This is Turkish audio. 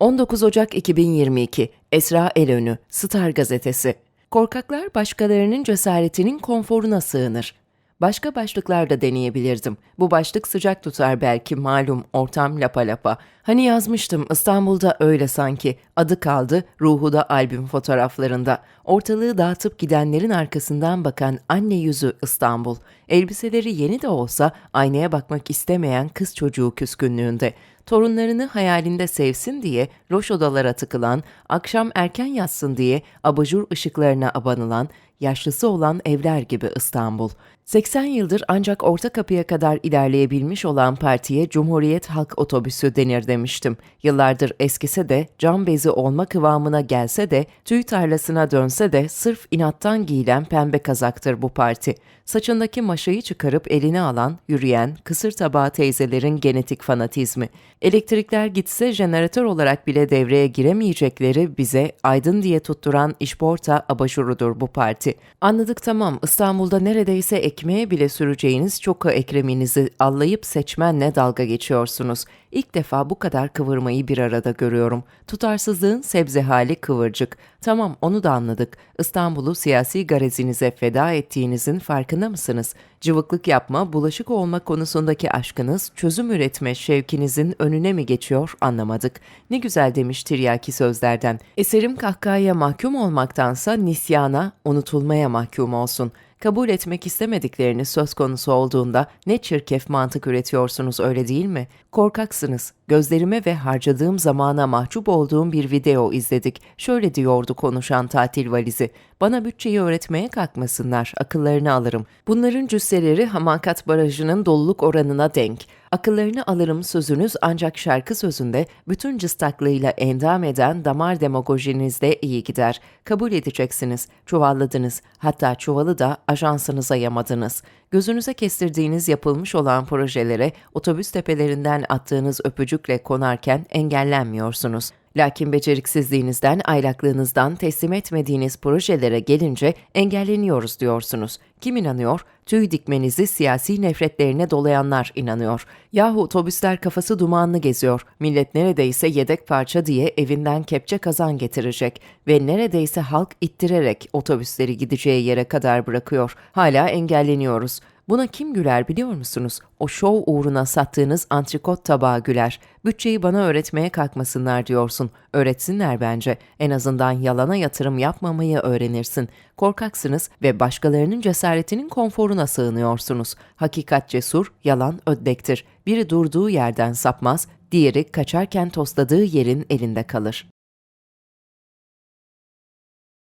19 Ocak 2022 Esra Elönü Star Gazetesi Korkaklar başkalarının cesaretinin konforuna sığınır. Başka başlıklar da deneyebilirdim. Bu başlık sıcak tutar belki malum ortam lapa lapa. Hani yazmıştım İstanbul'da öyle sanki. Adı kaldı, ruhu da albüm fotoğraflarında. Ortalığı dağıtıp gidenlerin arkasından bakan anne yüzü İstanbul. Elbiseleri yeni de olsa aynaya bakmak istemeyen kız çocuğu küskünlüğünde. Torunlarını hayalinde sevsin diye loş odalara tıkılan, akşam erken yatsın diye abajur ışıklarına abanılan, yaşlısı olan evler gibi İstanbul. 80 yıldır ancak orta kapıya kadar ilerleyebilmiş olan partiye Cumhuriyet Halk Otobüsü denir demiştim. Yıllardır eskise de, cam bezi olma kıvamına gelse de, tüy tarlasına dönse de sırf inattan giyilen pembe kazaktır bu parti. Saçındaki maşayı çıkarıp eline alan, yürüyen, kısır tabağı teyzelerin genetik fanatizmi. Elektrikler gitse jeneratör olarak bile devreye giremeyecekleri bize aydın diye tutturan işporta abajurudur bu parti. Anladık tamam İstanbul'da neredeyse ekmeğe bile süreceğiniz çoka ekreminizi allayıp seçmenle dalga geçiyorsunuz. İlk defa bu kadar kıvırmayı bir arada görüyorum. Tutarsızlığın sebze hali kıvırcık. Tamam onu da anladık. İstanbul'u siyasi garezinize feda ettiğinizin farkında mısınız? Cıvıklık yapma, bulaşık olma konusundaki aşkınız, çözüm üretme şevkinizin önüne mi geçiyor anlamadık. Ne güzel demiş Tiryaki sözlerden. Eserim kahkahaya mahkum olmaktansa nisyana, unutulmaya mahkum olsun. Kabul etmek istemedikleriniz söz konusu olduğunda ne çirkef mantık üretiyorsunuz öyle değil mi? Korkaksınız. Gözlerime ve harcadığım zamana mahcup olduğum bir video izledik. Şöyle diyordu konuşan tatil valizi. Bana bütçeyi öğretmeye kalkmasınlar, akıllarını alırım. Bunların cüsseleri Hamakat Barajı'nın doluluk oranına denk. Akıllarını alırım sözünüz ancak şarkı sözünde bütün cıstaklığıyla endam eden damar demagojinizde iyi gider. Kabul edeceksiniz. Çuvalladınız. Hatta çuvalı da ajansınıza yamadınız. Gözünüze kestirdiğiniz yapılmış olan projelere otobüs tepelerinden attığınız öpücükle konarken engellenmiyorsunuz. Lakin beceriksizliğinizden, aylaklığınızdan teslim etmediğiniz projelere gelince engelleniyoruz diyorsunuz. Kim inanıyor? Tüy dikmenizi siyasi nefretlerine dolayanlar inanıyor. Yahu otobüsler kafası dumanlı geziyor. Millet neredeyse yedek parça diye evinden kepçe kazan getirecek ve neredeyse halk ittirerek otobüsleri gideceği yere kadar bırakıyor. Hala engelleniyoruz. Buna kim güler biliyor musunuz? O şov uğruna sattığınız antrikot tabağı güler. Bütçeyi bana öğretmeye kalkmasınlar diyorsun. Öğretsinler bence. En azından yalana yatırım yapmamayı öğrenirsin. Korkaksınız ve başkalarının cesaretinin konforuna sığınıyorsunuz. Hakikat cesur, yalan öddektir. Biri durduğu yerden sapmaz, diğeri kaçarken tosladığı yerin elinde kalır.